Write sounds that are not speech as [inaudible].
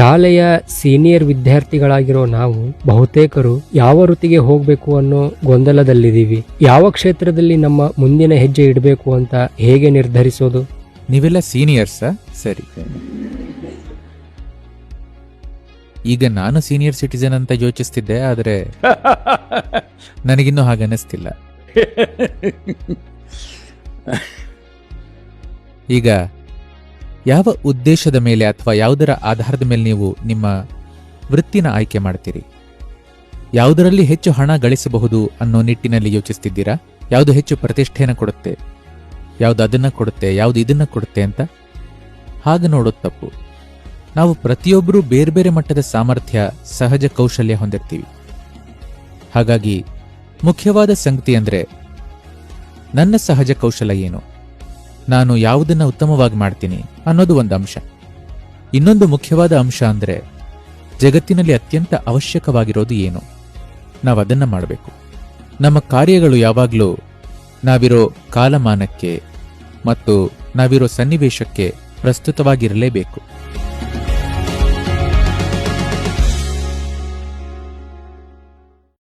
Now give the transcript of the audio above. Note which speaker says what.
Speaker 1: ಶಾಲೆಯ ಸೀನಿಯರ್ ವಿದ್ಯಾರ್ಥಿಗಳಾಗಿರೋ ನಾವು ಬಹುತೇಕರು ಯಾವ ವೃತ್ತಿಗೆ ಹೋಗಬೇಕು ಅನ್ನೋ ಗೊಂದಲದಲ್ಲಿದ್ದೀವಿ. ಯಾವ ಕ್ಷೇತ್ರದಲ್ಲಿ ನಮ್ಮ ಮುಂದಿನ ಹೆಜ್ಜೆ ಇಡಬೇಕು ಅಂತ ಹೇಗೆ ನಿರ್ಧರಿಸೋದು?
Speaker 2: ನೀವೆಲ್ಲ ಸೀನಿಯರ್ಸ ಸರಿ. ಈಗ ನಾನು ಸೀನಿಯರ್ ಸಿಟಿಸನ್ ಅಂತ ಯೋಚಿಸ್ತಿದ್ದೆ ಆದರೆ [laughs] ನನಗಿನ್ನೂ ಹಾಗನ್ನಿಸ್ತಿಲ್ಲ [laughs] ಈಗ ಯಾವ ಉದ್ದೇಶದ ಮೇಲೆ ಅಥವಾ ಯಾವುದರ ಆಧಾರದ ಮೇಲೆ ನೀವು ನಿಮ್ಮ ವೃತ್ತಿನ ಆಯ್ಕೆ ಮಾಡ್ತೀರಿ? ಯಾವುದರಲ್ಲಿ ಹೆಚ್ಚು ಹಣ ಗಳಿಸಬಹುದು ಅನ್ನೋ ನಿಟ್ಟಿನಲ್ಲಿ ಯೋಚಿಸ್ತಿದ್ದೀರಾ? ಯಾವುದು ಹೆಚ್ಚು ಪ್ರತಿಷ್ಠೆಯನ್ನು ಕೊಡುತ್ತೆ? ಯಾವುದು ಅದನ್ನು ಕೊಡುತ್ತೆ? ಯಾವುದು ಇದನ್ನು ಕೊಡುತ್ತೆ ಅಂತ? ಹಾಗೆ ನೋಡೋದು ತಪ್ಪು. ನಾವು ಪ್ರತಿಯೊಬ್ಬರೂ ಬೇರೆ ಬೇರೆ ಮಟ್ಟದ ಸಾಮರ್ಥ್ಯ, ಸಹಜ ಕೌಶಲ್ಯ ಹೊಂದಿರ್ತೀವಿ. ಹಾಗಾಗಿ ಮುಖ್ಯವಾದ ಸಂಗತಿ ಅಂದರೆ ನನ್ನ ಸಹಜ ಕೌಶಲ ಏನು? ನಾನು ಯಾವುದನ್ನು ಉತ್ತಮವಾಗಿ ಮಾಡ್ತೀನಿ? ಅನ್ನೋದು ಒಂದು ಅಂಶ. ಇನ್ನೊಂದು ಮುಖ್ಯವಾದ ಅಂಶ ಅಂದ್ರೆ ಜಗತ್ತಿನಲ್ಲಿ ಅತ್ಯಂತ ಅವಶ್ಯಕವಾಗಿರೋದು ಏನು? ನಾವು ಅದನ್ನ ಮಾಡಬೇಕು. ನಮ್ಮ ಕಾರ್ಯಗಳು ಯಾವಾಗಲೂ ನಾವಿರೋ ಕಾಲಮಾನಕ್ಕೆ ಮತ್ತು ನಾವಿರೋ ಸನ್ನಿವೇಶಕ್ಕೆ ಪ್ರಸ್ತುತವಾಗಿರಲೇಬೇಕು.